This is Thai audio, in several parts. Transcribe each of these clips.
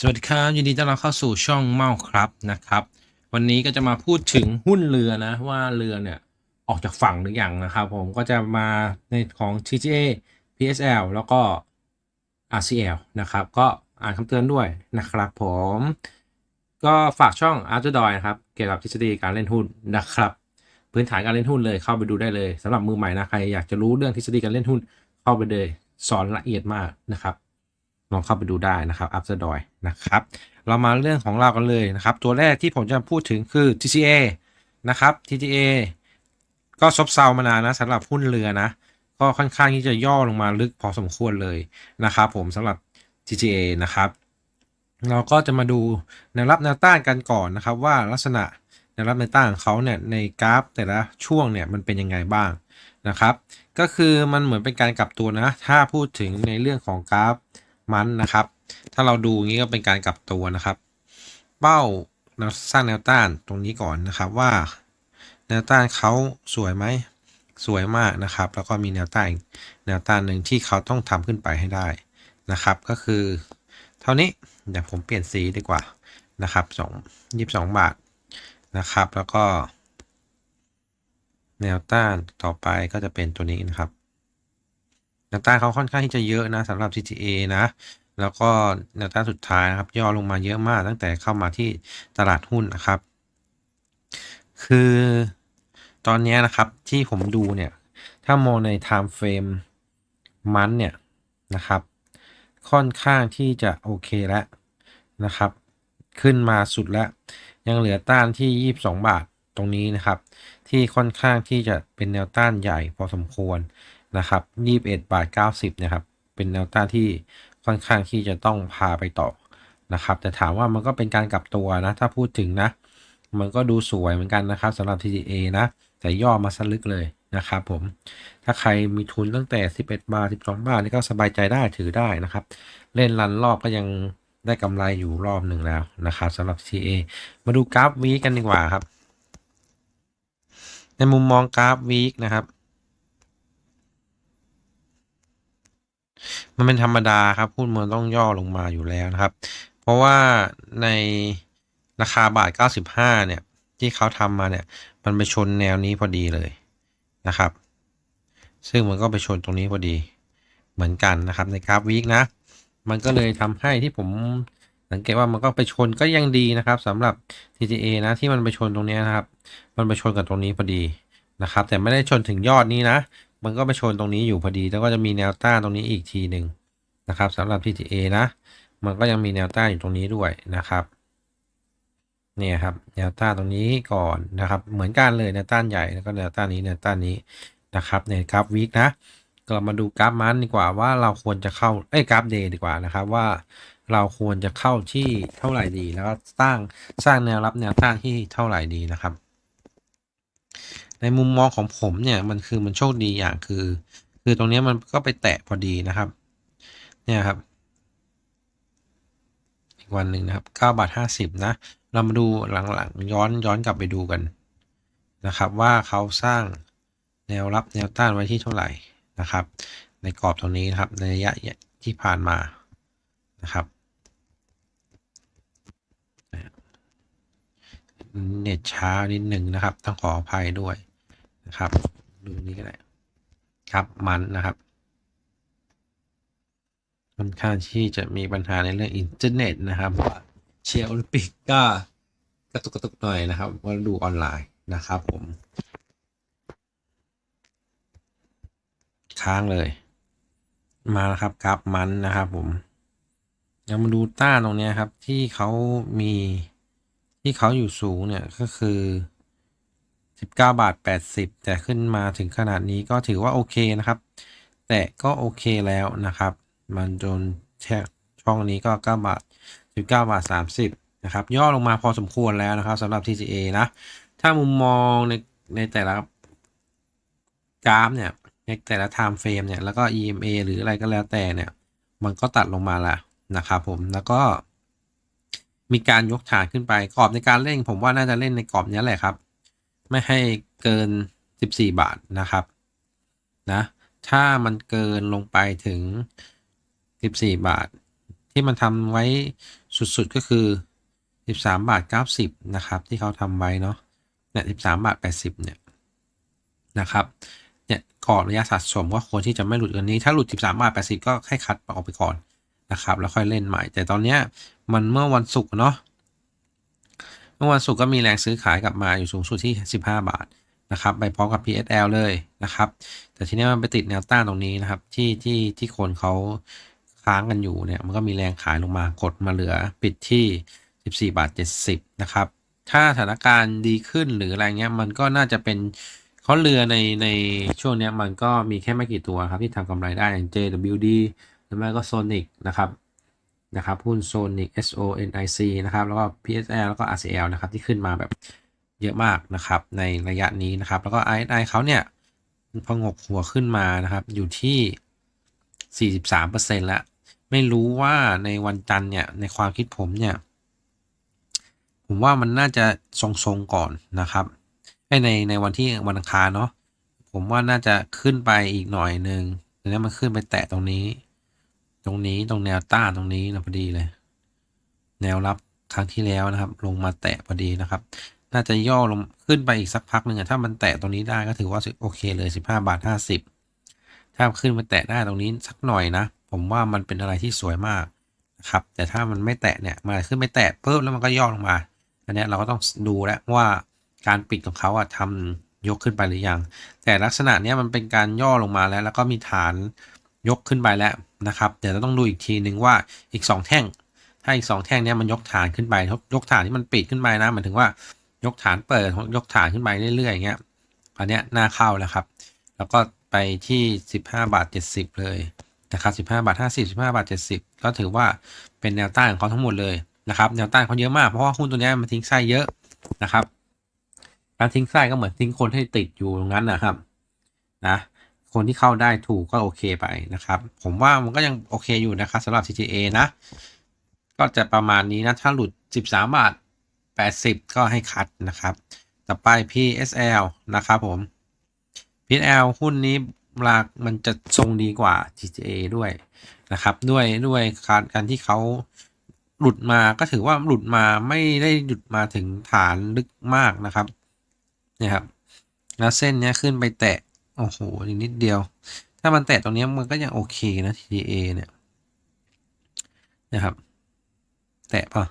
สวัสดีครับ ยินดีต้อนรับเข้าสู่ช่องเมาครับนะครับ วันนี้ก็จะมาพูดถึงหุ้นเรือนะว่าเรือเนี่ยออกจากฝั่งหรือยังนะครับ ผมก็จะมาในของ TGA PSL แล้วก็ RCL นะครับ ก็อ่านคำเตือนด้วยนะครับ ผมก็ฝากช่อง After d o นะครับ เกี่ยวกับทฤษฎีการเล่นหุ้นนะครับ พื้นฐานการเล่นหุ้นเลยเข้าไปดูได้เลยสำหรับมือใหม่นะใครอยากจะรู้เรื่องทฤษฎีการเล่นหุ้นเข้าไปเลยสอนละเอียดมากนะครับ ลองเข้าไปดูได้นะครับ After d o นะครับ เรามาเรื่องของเรากันเลยนะครับ ตัวแรกที่ผมจะพูดถึงคือ TCA นะครับ TCA ก็ซบเซามานานนะสำหรับหุ้นเรือนะ ก็ค่อนข้างที่จะย่อลงมาลึกพอสมควรเลยนะครับผมสำหรับ TCA นะครับ เราก็จะมาดูแนวรับแนวต้านกันก่อนนะครับ ว่าลักษณะแนวรับแนวต้านของเขาเนี่ยในกราฟแต่ละช่วงเนี่ยมันเป็นยังไงบ้างนะครับ ก็คือมันเหมือนเป็นการกลับตัวนะ ถ้าพูดถึงในเรื่องของกราฟ มันนะครับ ถ้าเราดูงนี้ก็เป็นการกลับตัวนะครับ เป้าสร้างแนวต้านตรงนี้ก่อนนะครับว่า แนวต้านเขาสวยไหมสวยมากนะครับ แล้วก็มีแนวต้านแนวต้านหนึ่งที่เขาต้องทำขึ้นไปให้ได้นะครับ ก็คือ เท่านี้เดี๋ยวผมเปลี่ยนสีดีกว่านะครับสองยีบสองบาทนะครับ แล้วก็ แนวต้านต่อไปก็จะเป็นตัวนี้นะครับ แนวต้านเขาค่อนข้างที่จะเยอะนะสำหรับ CTA นะ แล้วก็แนวต้านสุดท้ายนะครับ ย่อลงมาเยอะมากตั้งแต่เข้ามาที่ตลาดหุ้นนะครับ คือตอนนี้นะครับที่ผมดูเนี่ย ถ้ามองใน time frame มันเนี่ยนะครับ ค่อนข้างที่จะโอเคแล้วนะครับ ขึ้นมาสุดแล้ว ยังเหลือต้านที่ 22 บาทตรงนี้นะครับ ที่ค่อนข้างที่จะเป็นแนวต้านใหญ่พอสมควร นะครับ21บาท90นะครับเป็นแนวต้านที่ค่อนข้างที่จะต้องพาไปต่อนะครับ แต่ถามว่ามันก็เป็นการกลับตัวนะ ถ้าพูดถึงนะ มันก็ดูสวยเหมือนกันนะครับสำหรับ TTA นะ แต่ย่อมาสลึกเลยนะครับผม ถ้าใครมีทุนตั้งแต่ 11 บาท 12 บาทนี่ก็สบายใจได้ถือได้นะครับ เล่นรันรอบก็ยังได้กำไรอยู่รอบหนึ่งแล้วนะครับสำหรับ TA มาดูกราฟวีกันดีกว่าครับ ในมุมมองกราฟวีคนะครับ มันเป็นธรรมดาครับหุ้นมันต้องย่อลงมาอยู่แล้วนะครับ เพราะว่าในราคาบาท 95 เนี่ย ที่เขาทำมาเนี่ย มันไปชนแนวนี้พอดีเลยนะครับ ซึ่งมันก็ไปชนตรงนี้พอดีเหมือนกันนะครับในกราฟวีคนะ มันก็เลยทำให้ที่ผมสังเกตว่ามันก็ไปชนก็ยังดีนะครับสำหรับ TTA นะที่มันไปชนตรงนี้นะครับ มันไปชนกับตรงนี้พอดีนะครับ แต่ไม่ได้ชนถึงยอดนี้นะ มันก็ไปชนตรงนี้อยู่พอดีแล้วก็จะมีแนวต้านตรงนี้อีกทีหนึ่งนะครับสำหรับ TTA นะ มันก็ยังมีแนวต้านอยู่ตรงนี้ด้วยนะครับเนี่ยครับแนวต้านตรงนี้ก่อนนะครับ เหมือนกันเลยแนวต้านใหญ่แล้วก็แนวต้านนี้แนวต้านนี้นะครับในกราฟวีคนะก็มาดูกราฟมันดีกว่าว่าเราควรจะเข้าเอ้กราฟเดย์ดีกว่านะครับว่าเราควรจะเข้าที่เท่าไหร่ดี แล้วก็สร้างสร้างแนวรับแนวต้านที่เท่าไหร่ดีนะครับ ในมุมมองของผมเนี่ยมันคือมันโชคดีอย่างคือ คือตรงนี้มันก็ไปแตะพอดีนะครับ เนี่ยครับ อีกวันหนึ่งนะครับ9บาท50 นะ เรามาดูหลังๆย้อนย้อนกลับไปดูกันนะครับ ว่าเขาสร้างแนวรับแนวต้านไว้ที่เท่าไหร่นะครับ ในกรอบตรงนี้นะครับในระยะที่ผ่านมานะครับเน็ตช้านิดหนึ่งนะครับ ต้องขออภัยด้วย นะครับ ดูนี้ก็ได้ครับมันนะครับ ค่อนข้างที่จะมีปัญหาในเรื่องอินเทอร์เน็ตนะครับว่าเชียร์โอลิมปิกก็กระตุกกระตุกหน่อยนะครับว่าดูออนไลน์นะครับผมค้างเลย มาแล้วครับกราฟมันนะครับ ผมเรามาดูต้านตรงนี้ครับที่เขามีที่เขาอยู่สูงเนี่ยก็คือ 19 บาท 80 แต่ขึ้นมาถึงขนาดนี้ก็ถือว่าโอเคนะครับ แต่ก็โอเคแล้วนะครับ มันจนแช่ช่องนี้ก็ 9 บาท 19 บาท 30 นะครับ ย่อลงมาพอสมควรแล้วนะครับสำหรับ TCA นะ ถ้ามุมมองในในแต่ละกราฟเนี่ย ในแต่ละ time frame เนี่ย แล้วก็ EMA หรืออะไรก็แล้วแต่เนี่ย มันก็ตัดลงมาล้วนะครับผม แล้วก็มีการยกฐานขึ้นไปกรอบในการเล่น ผมว่าน่าจะเล่นในกรอบนี้แหละครับ ไม่ให้เกิน 14 บาทนะครับนะถ้ามันเกินลงไปถึง 14 บาท ที่มันทำไว้สุดๆก็คือ 13 บาท 90 นะครับ ที่เขาทำไว้เนาะเนี่ย13 บาท 80 เนี่ยนะครับเนี่ยก่อนระยะสะสมก็ควรที่จะไม่หลุดกันนี้ ถ้าหลุด 13 บาท 80 ก็ให้คัดออกไปก่อนนะครับ แล้วค่อยเล่นใหม่ แต่ตอนเนี้ยมันเมื่อวันศุกร์เนาะ มื่อวันศุกร์ก็มีแรงซื้อขายกลับมาอยู่สูงสุดที่ 15 บาทนะครับไปพร้อมกับ PSL เลยนะครับ แต่ทีนี้มันไปติดแนวต้านตรงนี้นะครับ ที่ที่ที่คนเขาค้างกันอยู่เนี่ยมันก็มีแรงขายลงมากดมาเหลือปิดที่ 14 บาท 70 นะครับ ถ้าสถานการณ์ดีขึ้นหรืออะไรเงี้ยมันก็น่าจะเป็นเขาเรือในในช่วงเนี้ยมันก็มีแค่ไม่กี่ตัวครับที่ทำกำไรได้อย่าง JWD หรือไม่ก็ Sonic นะครับ นะครับหุ้น Sonic S O N I C นะครับแล้วก็ PSL แล้วก็ RCL นะครับที่ขึ้นมาแบบเยอะมากนะครับในระยะนี้นะครับ แล้วก็ ISI เขาเนี่ยพองกหัวขึ้นมานะครับอยู่ที่ 43%แล้ว ไม่รู้ว่าในวันจันทร์เนี่ยในความคิดผมเนี่ย ผมว่ามันน่าจะทรงๆก่อนนะครับในในวันที่วันอังคารเนาะผมว่าน่าจะขึ้นไปอีกหน่อยหนึ่งแล้วมันขึ้นไปแตะตรงนี้ ตรงนี้ตรงแนวต้านตรงนี้นะพอดีเลย แนวรับครั้งที่แล้วนะครับ ลงมาแตะพอดีนะครับ น่าจะย่อลงขึ้นไปอีกสักพักหนึ่งถ้ามันแตะตรงนี้ได้ก็ถือว่าโอเคเลย 15 บาท 50 ถ้าขึ้นมาแตะได้ตรงนี้สักหน่อยนะ ผมว่ามันเป็นอะไรที่สวยมากนะครับ แต่ถ้ามันไม่แตะเนี่ยมันขึ้นไม่แตะปุ๊บแล้วมันก็ย่อลงมา อันนี้เราก็ต้องดูแล้วว่าการปิดของเขาอะทำยกขึ้นไปหรือยัง แต่ลักษณะเนี้ยมันเป็นการย่อลงมาแล้ว แล้วก็มีฐานยกขึ้นไปแล้ว นะครับ เดี๋ยวเราต้องดูอีกทีหนึ่งว่าอีก 2 แท่ง ถ้าอีก 2 แท่งนี้มันยกฐานขึ้นไป ยกฐานที่มันปิดขึ้นไปนะหมายถึงว่ายกฐานเปิดยกฐานขึ้นไปเรื่อยๆอย่างเงี้ยอันเนี้ยน่าเข้าแล้วครับ แล้วก็ไปที่ 15 บาท 70 เลยนะครับ15 บาท 50 15 บาท 70 ก็ถือว่าเป็นแนวต้านของเขาทั้งหมดเลยนะครับแนวต้านเขาเยอะมากเพราะว่าหุ้นตัวนี้มันทิ้งไส้เยอะนะครับ การทิ้งไส้ก็เหมือนทิ้งคนให้ติดอยู่ตรงนั้นนะครับนะ คนที่เข้าได้ถูกก็โอเคไปนะครับ ผมว่ามันก็ยังโอเคอยู่นะครับสำหรับ CTA นะ ก็จะประมาณนี้นะ ถ้าหลุด 13 บาท 80 ก็ให้คัดนะครับ ต่อไป PSL นะครับผม PSL หุ้นนี้รากมันจะทรงดีกว่า TTA ด้วยนะครับ ด้วยด้วยการที่เขาหลุดมาก็ถือว่าหลุดมาไม่ได้หลุดมาถึงฐานลึกมากนะครับนี่ครับ แล้วเส้นนี้ขึ้นไปแตะ โอ้โหอีกนิดเดียว ถ้ามันแตะตรงนี้มันก็ยังโอเคนะ TTA เนี่ย นะครับ แตะปะ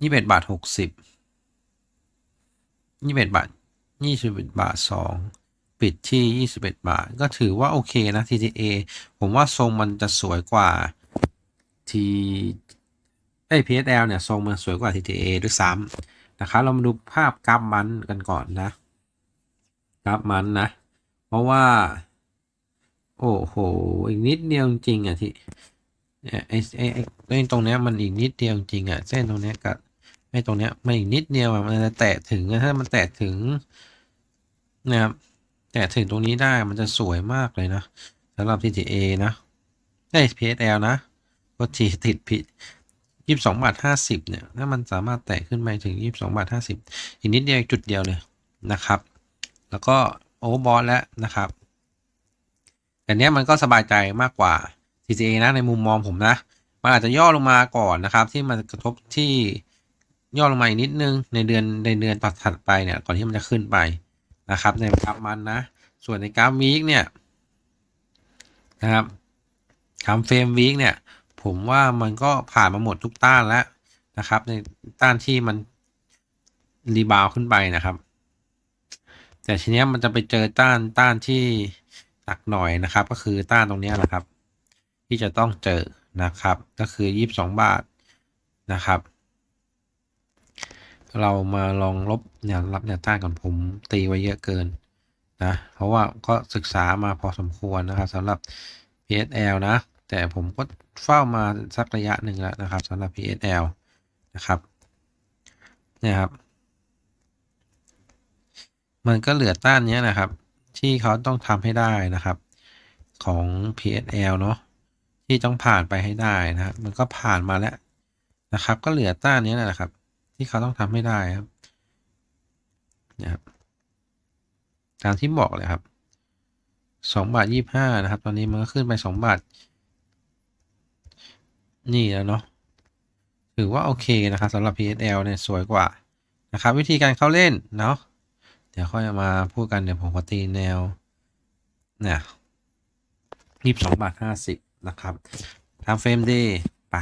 ยี่สิบเอ็ดบาทหกสิบยี่สิบเอ็ดบาทยี่สิบเอ็ดบาทสองปิดที่ยี่สิบเอ็ดบาท ก็ถือว่า โอเค นะ TTA ผมว่าทรงมันจะสวยกว่า T เอ้ PSL เนี่ย ทรงมันสวยกว่า TTA ด้วยซ้ำนะครับ เรามาดูภาพกราฟมันกันก่อนนะ กราฟมันนะ เพราะว่า โอ้โห อีกนิดเดียวจริงอะที่ไอ้ไอ้ไอ้ไอ้ตรงเนี้ยมันอีกนิดเดียวจริงอะ เส้นตรงเนี้ยกับไอ้ตรงเนี้ยมันอีกนิดเดียวอะมันจะแตะถึงถ้ามันแตะถึงนะครับแตะถึงตรงนี้ได้มันจะสวยมากเลยนะสำหรับ TTA นะไอ้ PSL นะก็ทีติดผิดยี่สิบสองบาทห้าสิบเนี่ยถ้ามันสามารถแตะขึ้นไปถึงยี่สิบสองบาทห้าสิบอีกนิดเดียวจุดเดียวเลยนะครับ แล้วก็ โอเวอร์บอลแล้วนะครับแต่เนี้ยมันก็สบายใจมากกว่า TTA นะในมุมมองผมนะ มันอาจจะย่อลงมาก่อนนะครับ ที่มันกระทบที่ย่อลงมาอีกนิดนึงในเดือนในเดือนถัดไปเนี่ยก่อนที่มันจะขึ้นไปนะครับ ในกราฟมันนะ ส่วนในกราฟวีคเนี่ยนะครับคำเฟรมวีคเนี่ย ผมว่ามันก็ผ่านมาหมดทุกต้านแล้วนะครับ ในต้านที่มันรีบาวขึ้นไปนะครับ แต่ทีเนี้ยมันจะไปเจอต้านต้านที่หนักหน่อยนะครับ ก็คือต้านตรงนี้แหละครับ ที่จะต้องเจอนะครับ ก็คือยี่สิบสองบาทนะครับ เรามาลองลบแนวรับแนวต้านก่อนผมตีไว้เยอะเกินนะเพราะว่าก็ศึกษามาพอสมควรนะครับสำหรับ PSL นะ แต่ผมก็เฝ้ามาสักระยะหนึ่งแล้วนะครับสำหรับ PSL นะครับเนี่ยครับ มันก็เหลือต้านนี้นะครับ ที่เขาต้องทำให้ได้นะครับ ของ PSL เนาะที่ต้องผ่านไปให้ได้นะครับมันก็ผ่านมาแล้วนะครับ ก็เหลือต้านนี้แหละครับ ที่เขาต้องทำให้ได้ครับนะครับตามที่บอกเลยครับสองบาทยี่ห้านะครับ ตอนนี้มันก็ขึ้นไปสองบาท นี่แล้วเนาะถือว่าโอเคนะครับสำหรับ PSL เนี่ยสวยกว่านะครับ วิธีการเข้าเล่นเนาะ ดี๋ยวค่อยมาพูดกันเดี๋ยวผมขอตีแนวเนี่ยยี่สิบสองบาทห้าสิบนะครับทำเฟรมดีไป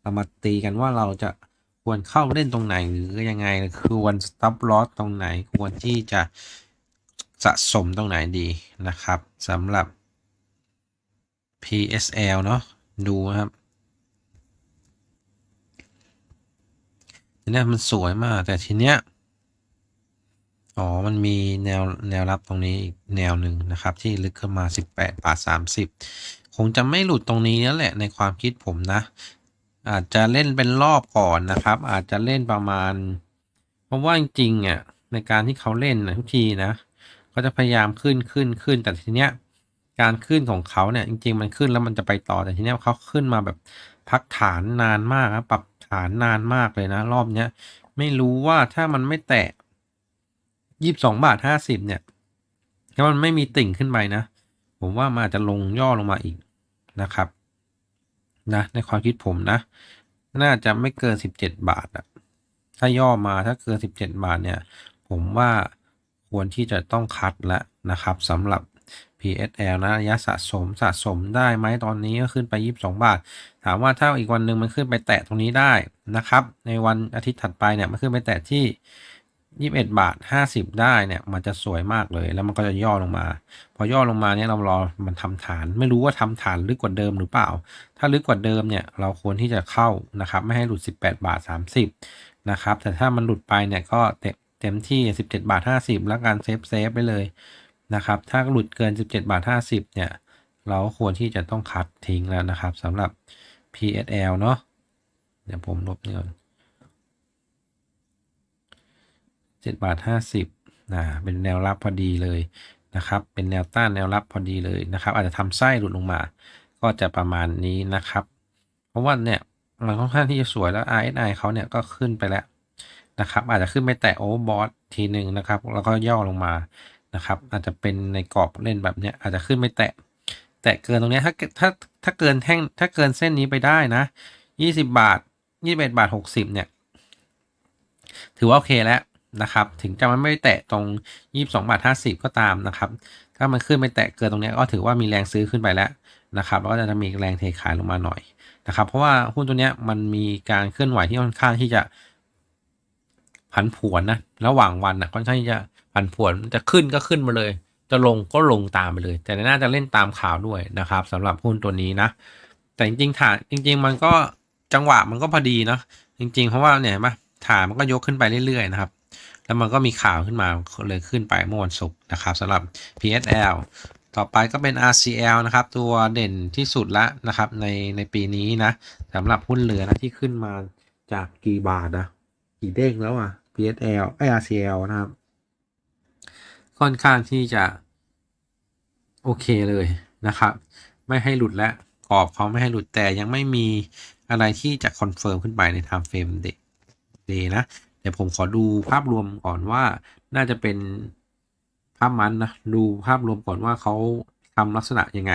เรามาตีกันว่าเราจะควรเข้าเล่นตรงไหนหรือยังไงคือวร stop loss ตรงไหนควรที่จะสะสมตรงไหนดีนะครับสำหรับ PSL เนาะดูนะครับทีเนี้ยมันสวยมากแต่ทีเนี้ย อ๋อ มันมีแนวแนวรับตรงนี้อีกแนวหนึ่งนะครับ ที่ลึกขึ้นมา 18บาท30 คงจะไม่หลุดตรงนี้นั่นแหละในความคิดผมนะ อาจจะเล่นเป็นรอบก่อนนะครับ อาจจะเล่นประมาณ เพราะว่าจริงๆอะในการที่เขาเล่นนะทุกทีนะก็จะพยายามขึ้นขึ้นขึ้นแต่ทีเนี้ยการขึ้นของเขาเนี่ยจริง ๆ มันขึ้นแล้วมันจะไปต่อแต่ทีเนี้ยเขาขึ้นมาแบบพักฐานนานมากปรับฐานนานมากเลยนะ รอบเนี้ยไม่รู้ว่าถ้ามันไม่แตะ ยี่สิบสองบาทห้าสิบเนี่ยถ้ามันไม่มีติ่งขึ้นไปนะ ผมว่ามันอาจจะลงย่อลงมาอีกนะครับ นะในความคิดผมนะ น่าจะไม่เกินสิบเจ็ดบาทอะถ้าย่อมาถ้าเกินสิบเจ็ดบาทเนี่ย ผมว่าควรที่จะต้องคัดแล้วนะครับสำหรับ PSL นะระยะสะสมสะสมได้ไหมตอนนี้ก็ขึ้นไป 22 บาท ถามว่าถ้าอีกวันหนึ่งมันขึ้นไปแตะตรงนี้ได้นะครับ ในวันอาทิตย์ถัดไปเนี่ยมันขึ้นไปแตะที่ 21บเอ็ดบาท50ได้เนี่ยมันจะสวยมากเลยแล้วมันก็จะย่อลงมา พอย่อลงมาเนี่ยเรารอมันทำฐาน ไม่รู้ว่าทำฐานลึกกว่าเดิมหรือเปล่า ถ้าลึกกว่าเดิมเนี่ยเราควรที่จะเข้านะครับไม่ให้หลุด 18 บาท 30นะครับแต่ถ้ามันหลุดไปเนี่ยก็เต็มเต็มที่ 17 บาท 50 แล้วการเซฟเซฟไปเลยนะครับถ้าหลุดเกิน 17 บาท 50เนี่ยเราควรที่จะต้องคัดทิ้งแล้วนะครับสำหรับ PSL เนาะเดี๋ยวผมลบนี่ก่อน 7บาท50นะเป็นแนวรับพอดีเลยนะครับ เป็นแนวต้านแนวรับพอดีเลยนะครับ อาจจะทำไส้หลุดลงมา ก็จะประมาณนี้นะครับ เพราะว่าเนี่ยมันค่อนข้างที่จะสวยแล้ว RSI เขาเนี่ยก็ขึ้นไปแล้วนะครับ อาจจะขึ้นไปแตะโอเวอร์บอททีหนึ่งนะครับ แล้วก็ย่อลงมานะครับ อาจจะเป็นในกรอบเล่นแบบเนี้ยอาจจะขึ้นไปแตะ แตะเกินตรงนี้ถ้าถ้าถ้าเกินแท่งถ้าเกินเส้นนี้ไปได้นะยี่สิบาทยี่สิบบาทหกสิบเนี่ย ถือว่าโอเคแล้ว นะครับ ถึงจะมันไม่แตะตรงยี่สิบสองบาทห้าสิบก็ตามนะครับ ถ้ามันขึ้นไปแตะเกินตรงนี้ก็ถือว่ามีแรงซื้อขึ้นไปแล้วนะครับแล้วก็จะมีแรงเทขายลงมาหน่อยนะครับ เพราะว่าหุ้นตัวนี้มันมีการเคลื่อนไหวที่ค่อนข้างที่จะผันผวนนะระหว่างวันนะค่อนข้างที่จะผันผวนจะขึ้นก็ขึ้นมาเลย จะลงก็ลงตามไปเลย แต่น่าจะเล่นตามข่าวด้วยนะครับสำหรับหุ้นตัวนี้นะ แต่จริงๆฐานจริง ๆ มันก็จังหวะมันก็พอดีเนาะจริง ๆ เพราะว่าเนี่ยมาฐานมันก็ยกขึ้นไปเรื่อยๆนะครับ แล้วมันก็มีข่าวขึ้นมาเลยขึ้นไปเมื่อวันศุกร์นะครับสำหรับ PSL ต่อไปก็เป็น RCL นะครับ ตัวเด่นที่สุดละนะครับ ในในปีนี้นะสำหรับหุ้นเรือนะที่ขึ้นมาจากกี่บาทนะกี่เด้งแล้วอะ PSL ไอ RCL นะครับ ค่อนข้างที่จะ โอเคเลยนะครับ ไม่ให้หลุดและกรอบเขาไม่ให้หลุดแต่ยังไม่มีอะไรที่จะคอนเฟิร์มขึ้นไปใน time frame เด็กเดนะ เดี๋ยวผมขอดูภาพรวมก่อนว่าน่าจะเป็นภาพมันนะดูภาพรวมก่อนว่าเขาทำลักษณะยังไง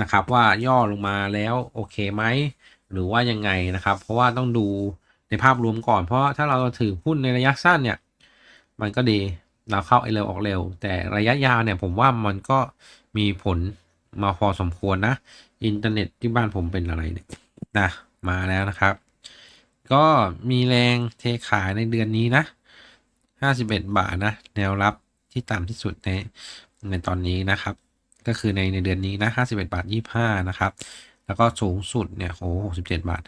นะครับ ว่าย่อลงมาแล้วโอเคไหมหรือว่ายังไงนะครับ เพราะว่าต้องดูในภาพรวมก่อน เพราะถ้าเราถือหุ้นในระยะสั้นเนี่ย มันก็ดีเราเข้าไอเร็วออกเร็ว แต่ระยะยาวเนี่ยผมว่ามันก็มีผลมาพอสมควรนะ อินเทอร์เน็ตที่บ้านผมเป็นอะไรเนี่ยนะมาแล้วนะครับ ก็มีแรงเทขายในเดือนนี้นะ 51 บาทนะ แนวรับที่ต่ำที่สุดในในตอนนี้นะครับ ก็คือในในเดือนนี้นะ 51 บาท 25 นะครับ แล้วก็สูงสุดเนี่ยโห67 บาท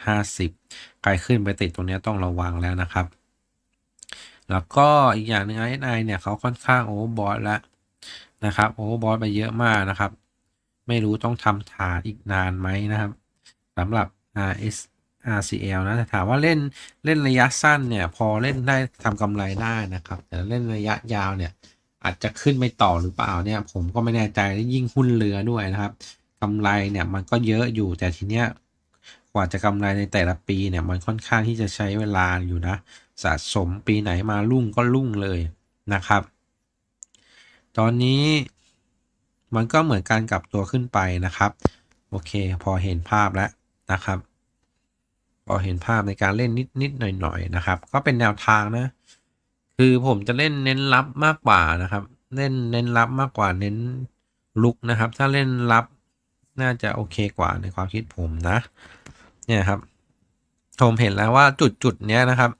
50ใครขึ้นไปติดตรงนี้ต้องระวังแล้วนะครับ แล้วก็อีกอย่างหนึ่ง RSI เนี่ยเขาค่อนข้างโอเวอร์บอทแล้วนะครับโอเวอร์บอทไปเยอะมากนะครับ ไม่รู้ต้องทำฐานอีกนานไหมนะครับสำหรับ RS RCL นะถามว่าเล่นเล่นระยะสั้นเนี่ย พอเล่นได้ทำกำไรได้นะครับ แต่เล่นระยะยาวเนี่ย อาจจะขึ้นไม่ต่อหรือเปล่าเนี่ย ผมก็ไม่แน่ใจและยิ่งหุ้นเรือด้วยนะครับกำไรเนี่ยมันก็เยอะอยู่แต่ทีเนี้ยกว่าจะกำไรในแต่ละปีเนี่ย มันค่อนข้างที่จะใช้เวลาอยู่นะ สะสมปีไหนมารุ่งก็รุ่งเลยนะครับ ตอนนี้มันก็เหมือนการกลับตัวขึ้นไปนะครับ โอเค พอเห็นภาพแล้วนะครับ พอเห็นภาพในการเล่นนิดนิดหน่อยหน่อยๆนะครับ ก็เป็นแนวทางนะ คือผมจะเล่นเน้นรับมากกว่านะครับ เล่นเน้นรับมากกว่าเน้นลุกนะครับ ถ้าเล่นรับน่าจะโอเคกว่าในความคิดผมนะ เนี่ยครับ ผมเห็นแล้วว่าจุดจุดๆเนี้ยนะครับ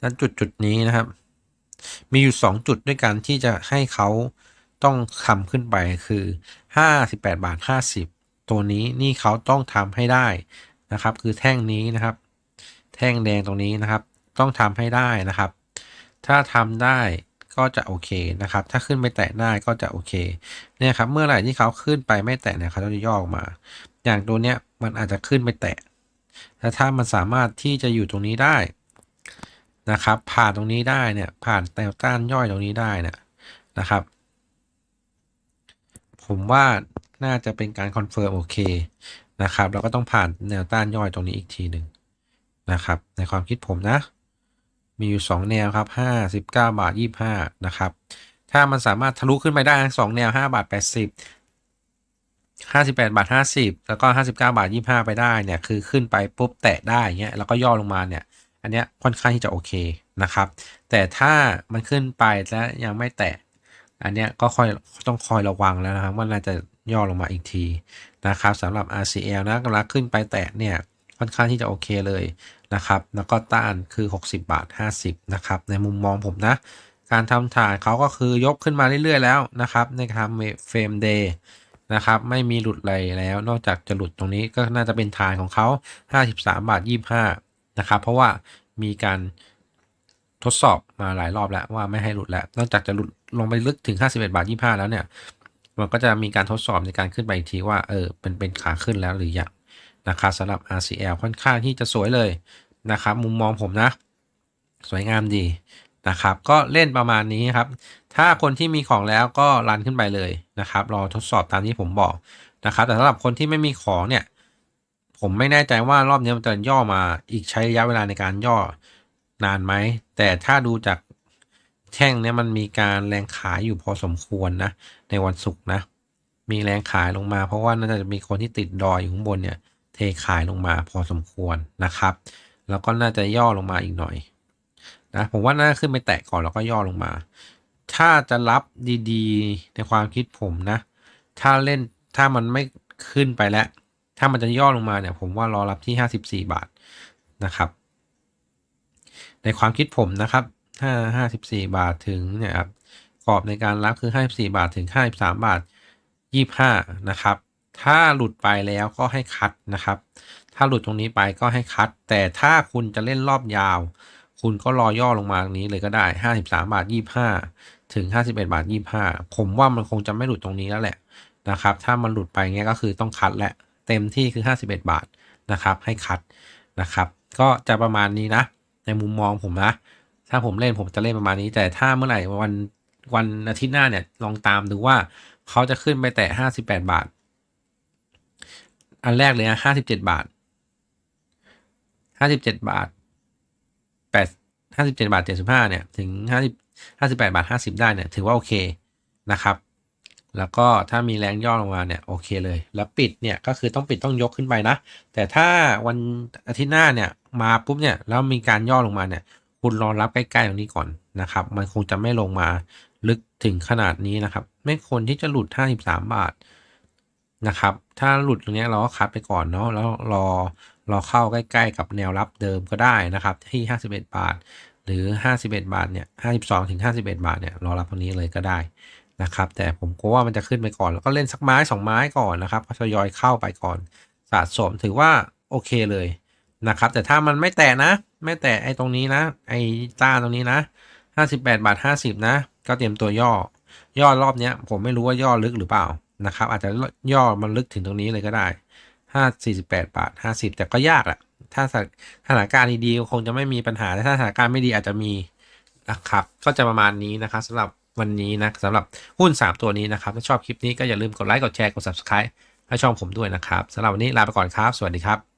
และจุดจุดๆนี้นะครับ มีอยู่สองจุดด้วยกันที่จะให้เขาต้องทำขึ้นไปคือห้าสิบแปดบาทห้าสิบตัวนี้นี่เขาต้องทำให้ได้ นะครับ คือแท่งนี้นะครับ แท่งแดงตรงนี้นะครับ ต้องทำให้ได้นะครับ ถ้าทำได้ก็จะโอเคนะครับ ถ้าขึ้นไปแตะได้ก็จะโอเค เนี่ยครับ เมื่อไหร่ที่เขาขึ้นไปไม่แตะเนี่ยเขาจะย่อออกมา อย่างตัวเนี้ยมันอาจจะขึ้นไปแตะแต่ถ้ามันสามารถที่จะอยู่ตรงนี้ได้นะครับ ผ่านตรงนี้ได้เนี่ย ผ่านแนวต้านย่อยตรงนี้ได้เนี่ยนะครับ ผมว่าน่าจะเป็นการคอนเฟิร์มโอเค นะครับ เราก็ต้องผ่านแนวต้านย่อยตรงนี้อีกทีหนึ่งนะครับ ในความคิดผมนะ มีอยู่ 2 แนวครับ59 บาท 25 นะครับ ถ้ามันสามารถทะลุขึ้นไปได้ทั้งสองแนว 5 บาท 80 58 บาท 50 แล้วก็ 59 บาท 25 ไปได้เนี่ย คือขึ้นไปปุ๊บแตะได้เงี้ย แล้วก็ย่อลงมาเนี่ย อันเนี้ยค่อนข้างที่จะโอเคนะครับ แต่ถ้ามันขึ้นไปแล้วยังไม่แตะ อันเนี้ยก็ค่อยต้องคอยระวังแล้วนะครับว่าน่าจะย่อลงมาอีกที นะครับสำหรับ RCL นะกำลังขึ้นไปแตะเนี่ยค่อนข้างที่จะโอเคเลยนะครับ แล้วก็ต้านคือ 60 บาท 50 นะครับ ในมุมมองผมนะ การทำฐานเขาก็คือยกขึ้นมาเรื่อยๆแล้วนะครับ ในทำเฟรมเดย์นะครับ ไม่มีหลุดเลยแล้ว นอกจากจะหลุดตรงนี้ก็น่าจะเป็นฐานของเขา 53 บาท 25 นะครับ เพราะว่ามีการทดสอบมาหลายรอบแล้วว่าไม่ให้หลุดแล้ว นอกจากจะหลุดลงไปลึกถึง 51 บาท 25 แล้วเนี่ย มันก็จะมีการทดสอบในการขึ้นไปอีกทีว่าเออเป็นเป็นขาขึ้นแล้วหรือยังนะครับสำหรับ RCL ค่อนข้างที่จะสวยเลยนะครับมุมมองผมนะ สวยงามดีนะครับก็เล่นประมาณนี้ครับ ถ้าคนที่มีของแล้วก็รันขึ้นไปเลยนะครับรอทดสอบตามที่ผมบอกนะครับแต่สำหรับคนที่ไม่มีของเนี่ยผมไม่แน่ใจว่ารอบนี้มันจะย่อมาอีกใช้ระยะเวลาในการย่อนานไหมแต่ถ้าดูจาก แท่งเนี้ยมันมีการแรงขายอยู่พอสมควรนะ ในวันศุกร์นะ มีแรงขายลงมา เพราะว่าน่าจะมีคนที่ติดดอยอยู่ข้างบนเนี่ย เทขายลงมาพอสมควรนะครับ แล้วก็น่าจะย่อลงมาอีกหน่อยนะผมว่าน่าขึ้นไปแตะก่อนแล้วก็ย่อลงมา ถ้าจะรับดีๆ ในความคิดผมนะ ถ้าเล่นถ้ามันไม่ขึ้นไปแล้ว ถ้ามันจะย่อลงมาเนี่ย ผมว่ารอรับที่ 54 บาทนะครับ ในความคิดผมนะครับ ถ้า54บสี่บาทถึงเนี่ยครับกรอบในการรับคือ54บสี่บาทถึง53บสามบาท25นะครับ ถ้าหลุดไปแล้วก็ให้คัดนะครับ ถ้าหลุดตรงนี้ไปก็ให้คัด แต่ถ้าคุณจะเล่นรอบยาว คุณก็รอย่อลงมาตรงนี้เลยก็ได้53บสามบาท25ถึง51บเอ็ดบาท25ผมว่ามันคงจะไม่หลุดตรงนี้แล้วแหละนะครับ ถ้ามันหลุดไปเงี้ยก็คือต้องคัดแหละเต็มที่คือ 51 บาทนะครับ ให้คัดนะครับ ก็จะประมาณนี้นะ ในมุมมองผมนะ ถ้าผมเล่นผมจะเล่นประมาณนี้ แต่ถ้าเมื่อไหร่วันวันอาทิตย์หน้าเนี่ยลองตามดูว่าเขาจะขึ้นไปแตะห้าสิบแปดบาท อันแรกเลยนะห้าสิบเจ็ดบาทห้าสิบเจ็ดบาทแปดห้าสิบเจ็ดบาทเจ็ดสิบห้าเนี่ย ถึงห้าสิบห้าสิบแปดบาทห้าสิบได้เนี่ย ถือว่าโอเคนะครับ แล้วก็ถ้ามีแรงย่อลงมาเนี่ยโอเคเลย แล้วปิดเนี่ยก็คือต้องปิดต้องยกขึ้นไปนะ แต่ถ้าวันอาทิตย์หน้าเนี่ยมาปุ๊บเนี่ยแล้วมีการย่อลงมาเนี่ย คุณรอรับใกล้ๆตรงนี้ก่อนนะครับ มันคงจะไม่ลงมาลึกถึงขนาดนี้นะครับ ไม่ควรที่จะหลุด 53 บาทนะครับ ถ้าหลุดตรงนี้เราก็คัดไปก่อนเนาะแล้วรอรอเข้าใกล้ๆกับแนวรับเดิมก็ได้นะครับที่ 51 บาท หรือ 51 บาทเนี่ย52ถึง51 บาทเนี่ยรอรับตรงนี้เลยก็ได้นะครับ แต่ผมกลัวว่ามันจะขึ้นไปก่อน แล้วก็เล่นสักไม้สองไม้ก่อนนะครับทยอยเข้าไปก่อนสะสมถือว่าโอเคเลย นะครับ แต่ถ้ามันไม่แตะนะ ไม่แตะไอ้ตรงนี้นะ ไอ้ต้าตรงนี้นะห้าสิบแปดบาทห้าสิบนะ ก็เตรียมตัวย่อ ย่อรอบเนี้ย ผมไม่รู้ว่าย่อลึกหรือเปล่านะครับ อาจจะย่อมันลึกถึงตรงนี้เลยก็ได้ห้าสี่สิบแปดบาทห้าสิบแต่ก็ยากแหละถ้าสถานการณ์ดีๆคงจะไม่มีปัญหาแต่ถ้าสถานการณ์ไม่ดีอาจจะมีนะครับ ก็จะประมาณนี้นะครับสำหรับวันนี้นะสำหรับหุ้น 3 ตัวนี้นะครับ ถ้าชอบคลิปนี้ก็อย่าลืมกดไลค์กดแชร์กด subscribe ให้ช่องผมด้วยนะครับสำหรับวันนี้ลาไปก่อนครับ สวัสดีครับ